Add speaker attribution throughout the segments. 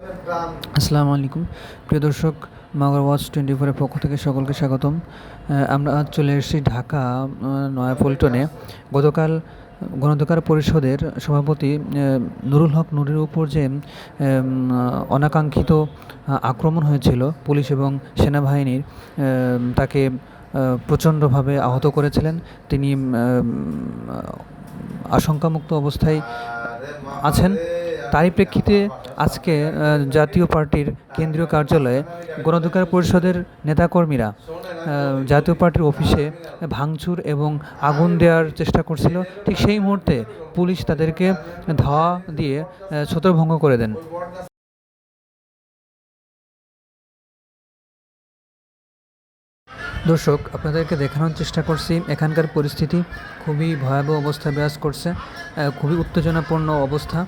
Speaker 1: আসসালামু আলাইকুম। প্রিয় দর্শক, মাগর ওয়াচ টোয়েন্টি ফোরের পক্ষ থেকে সকলকে স্বাগতম। আমরা আজ চলে এসেছি ঢাকা নয়াপল্টনে। গতকাল গণঅধিকার পরিষদের সভাপতি নুরুল হক নুরের উপর যে অনাকাঙ্ক্ষিত আক্রমণ হয়েছিল পুলিশ এবং সেনাবাহিনীর তাকে প্রচণ্ডভাবে আহত করেছিলেন। তিনি আশঙ্কামুক্ত অবস্থায় আছেন। তারই প্রেক্ষিতে আজকে জাতীয় পার্টির কেন্দ্রীয় কার্যালয়ে গণঅধিকার পরিষদের নেতাকর্মীরা জাতীয় পার্টির অফিসে ভাঙচুর এবং আগুন দেওয়ার চেষ্টা করছিল। ঠিক সেই মুহূর্তে পুলিশ তাদেরকে ধাওয়া দিয়ে ছত্রভঙ্গ করে দেন। দর্শক, আপনাদেরকে দেখানোর চেষ্টা করছি, এখানকার পরিস্থিতি খুবই ভয়াবহ অবস্থা বিরাজ করছে খুবই উত্তেজনাপূর্ণ অবস্থা।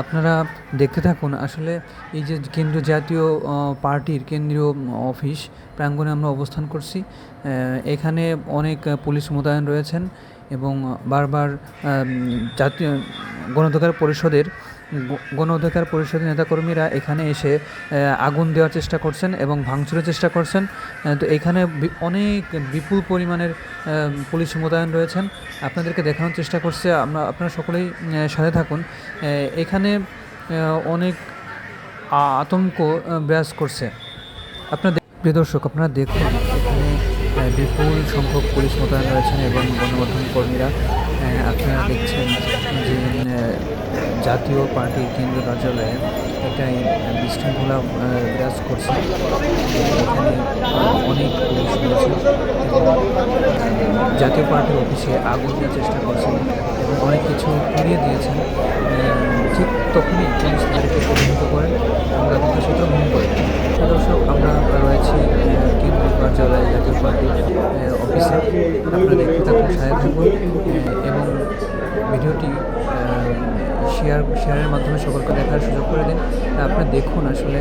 Speaker 1: আপনারা দেখতে থাকুন, আসলে এই যে কেন্দ্রীয় জাতীয় পার্টির কেন্দ্রীয় অফিস প্রাঙ্গণে আমরা অবস্থান করছি। এখানে অনেক পুলিশ মোতায়েন রয়েছেন এবং বারবার জাতীয় গণতকার পরিষদের গণ অধিকার পরিষদের নেতাকর্মীরা এখানে এসে আগুন দেওয়ার চেষ্টা করছেন এবং ভাঙচুরের চেষ্টা করছেন। তো এখানে অনেক বিপুল পরিমাণের পুলিশ মোতায়েন রয়েছেন। আপনাদেরকে দেখানোর চেষ্টা করছে। আমরা, আপনারা সকলেই সাথে থাকুন। এখানে অনেক আতঙ্ক বিরাজ করছে। আপনার প্রিয় দর্শক, আপনারা দেখুন। বিপুল সংখ্যক পুলিশ মোতায়েন রয়েছেন এবং গণমাধ্যম কর্মীরা আপনারা দেখছেন যে জাতীয় পার্টি কেন্দ্রীয় কার্যালয়ে একটাই বিশৃঙ্খলা বিরাজ করছে। এখানে অনেক পুলিশ রয়েছে। জাতীয় পার্টির অফিসে আগুন দেওয়ার চেষ্টা করছেন এবং অনেক কিছু পুড়িয়ে দিয়েছেন ঠিক তখনই পুলিশ তাদেরকে প্রতিহত করেন এবং তাদেরকে সূত্র ভঙ্গ করেন আপনারা দেখতে থাকুন সাহেব থাকুন এবং ভিডিওটি শেয়ার শেয়ারের মাধ্যমে সকলকে দেখার সুযোগ করে দিন। আপনারা দেখুন আসলে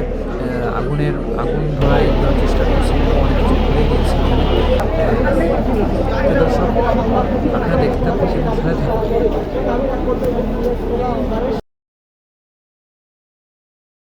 Speaker 1: আগুনের, আগুন ধরায় চেষ্টা করছেন অনেক কিছু করে তো